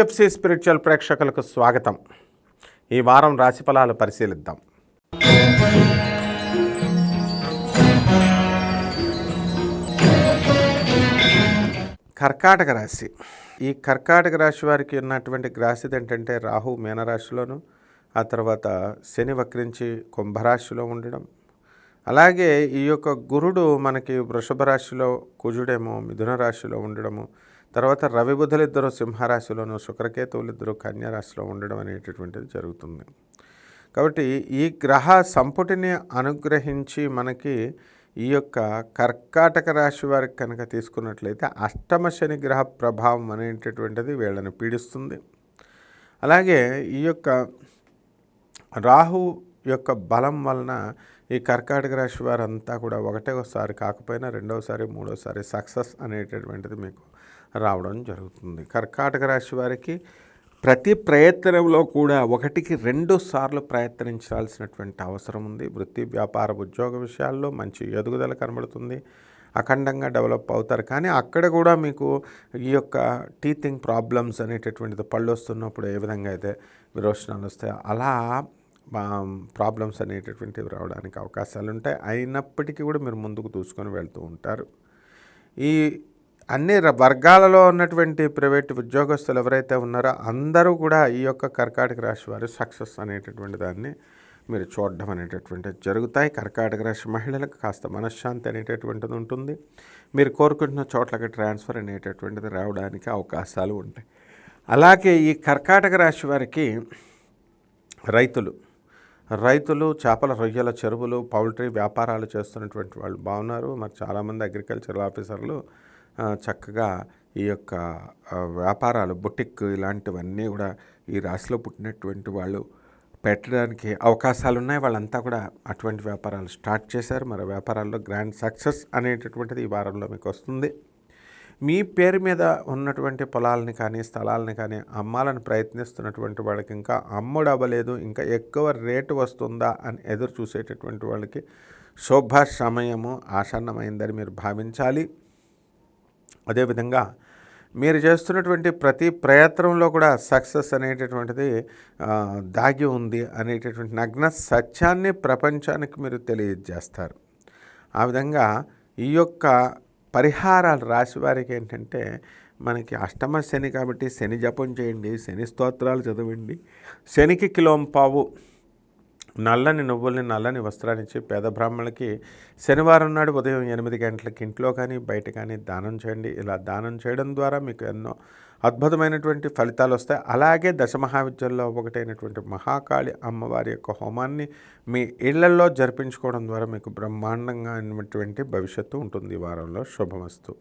PFC spiritual ప్రేక్షకులకు స్వాగతం. ఈ వారం రాశిఫలాలు పరిశీలిద్దాం. కర్కాటక రాశి. ఈ కర్కాటక రాశి వారికి ఉన్నటువంటి గ్రాసిది ఏంటంటే రాహు మీనరాశిలోను ఆ తర్వాత శని వక్రించి కుంభరాశిలో ఉండడం. అలాగే ఈ యొక్క గురుడు మనకి వృషభ రాశిలో కుజుడేమో మిథున రాశిలో ఉండడము. తర్వాత రవి బుధులు ఇద్దరు సింహరాశిలోను శుక్రకేతువులు ఇద్దరు కన్యారాశిలో ఉండడం అనేటటువంటిది జరుగుతుంది. కాబట్టి ఈ గ్రహ సంపుటిని అనుగ్రహించి మనకి ఈ యొక్క కర్కాటక రాశి వారికి కనుక తీసుకున్నట్లయితే అష్టమ శని గ్రహ ప్రభావం అనేటటువంటిది వీళ్ళని పీడిస్తుంది. అలాగే ఈ యొక్క రాహు యొక్క బలం వలన ఈ కర్కాటక రాశి వారంతా కూడా ఒకటోసారి కాకపోయినా రెండవసారి మూడోసారి సక్సెస్ అనేటటువంటిది మీకు రావడం జరుగుతుంది. కర్కాటక రాశి వారికి ప్రతి ప్రయత్నంలో కూడా ఒకటికి రెండు సార్లు ప్రయత్నించాల్సినటువంటి అవసరం ఉంది. వృత్తి వ్యాపార ఉద్యోగ విషయాల్లో మంచి ఎదుగుదల కనబడుతుంది. అఖండంగా డెవలప్ అవుతారు. కానీ అక్కడ కూడా మీకు ఈ యొక్క టీతింగ్ ప్రాబ్లమ్స్ అనేటటువంటిది పళ్ళు వస్తున్నప్పుడు ఏ విధంగా అయితే విరోచనాలు వస్తాయో అలా ప్రాబ్లమ్స్ అనేటటువంటివి రావడానికి అవకాశాలు ఉంటాయి అయినప్పటికీ కూడా మీరు ముందుకు దూసుకొని వెళ్తూ ఉంటారు. ఈ అన్ని వర్గాలలో ఉన్నటువంటి ప్రైవేట్ ఉద్యోగస్తులు ఎవరైతే ఉన్నారో అందరూ కూడా ఈ యొక్క కర్కాటక రాశి వారు సక్సెస్ అనేటటువంటి దాన్ని మీరు చూడడం అనేటటువంటిది జరుగుతాయి. కర్కాటక రాశి మహిళలకు కాస్త మనశ్శాంతి అనేటటువంటిది ఉంటుంది. మీరు కోరుకుంటున్న చోట్లకి ట్రాన్స్ఫర్ అనేటటువంటిది రావడానికి అవకాశాలు ఉంటాయి. అలాగే ఈ కర్కాటక రాశి వారికి రైతులు రైతులు చేపల రొయ్యల చెరువులు పౌల్ట్రీ వ్యాపారాలు చేస్తున్నటువంటి వాళ్ళు బాగున్నారు. మరి చాలామంది అగ్రికల్చరల్ ఆఫీసర్లు చక్కగా ఈ యొక్క వ్యాపారాలు బుటిక్ ఇలాంటివన్నీ కూడా ఈ రాశిలో పుట్టినటువంటి వాళ్ళు పెట్టడానికి అవకాశాలు ఉన్నాయి వాళ్ళంతా కూడా అటువంటి వ్యాపారాలు స్టార్ట్ చేశారు. మరి వ్యాపారాల్లో గ్రాండ్ సక్సెస్ అనేటటువంటిది ఈ వారంలో మీకు వస్తుంది. మీ పేరు మీద ఉన్నటువంటి పొలాలని కానీ స్థలాలని కానీ అమ్మాలని ప్రయత్నిస్తున్నటువంటి వాళ్ళకి ఇంకా అమ్ముడు అవ్వలేదు ఇంకా ఎక్కువ రేటు వస్తుందా అని ఎదురు చూసేటటువంటి వాళ్ళకి శోభ సమయము ఆసన్నమైందని మీరు భావించాలి. అదేవిధంగా మీరు చేస్తున్నటువంటి ప్రతి ప్రయత్నంలో కూడా సక్సెస్ అనేటటువంటిది దాగి ఉంది అనేటటువంటి నగ్న సత్యాన్ని ప్రపంచానికి మీరు తెలియజేస్తారు. ఆ విధంగా ఈ యొక్క పరిహారాలు రాశివారికి ఏంటంటే మనకి అష్టమ శని కాబట్టి శని జపం చేయండి శని స్తోత్రాలు చదవండి. శనికి కిలోం పావు. నల్లని నువ్వుల్ని నల్లని వస్త్రాన్నిచ్చి పేద బ్రాహ్మణులకి శనివారం నాడు ఉదయం ఎనిమిది గంటలకి ఇంట్లో కానీ బయట కానీ దానం చేయండి. ఇలా దానం చేయడం ద్వారా మీకు ఎన్నో అద్భుతమైనటువంటి ఫలితాలు వస్తాయి. అలాగే దశమహావిద్యల్లో ఒకటైనటువంటి మహాకాళి అమ్మవారి యొక్క హోమాన్ని మీ ఇళ్ళలో జరిపించుకోవడం ద్వారా మీకు బ్రహ్మాండంగా అయినటువంటి భవిష్యత్తు ఉంటుంది. ఈ వారంలో శుభమస్తు.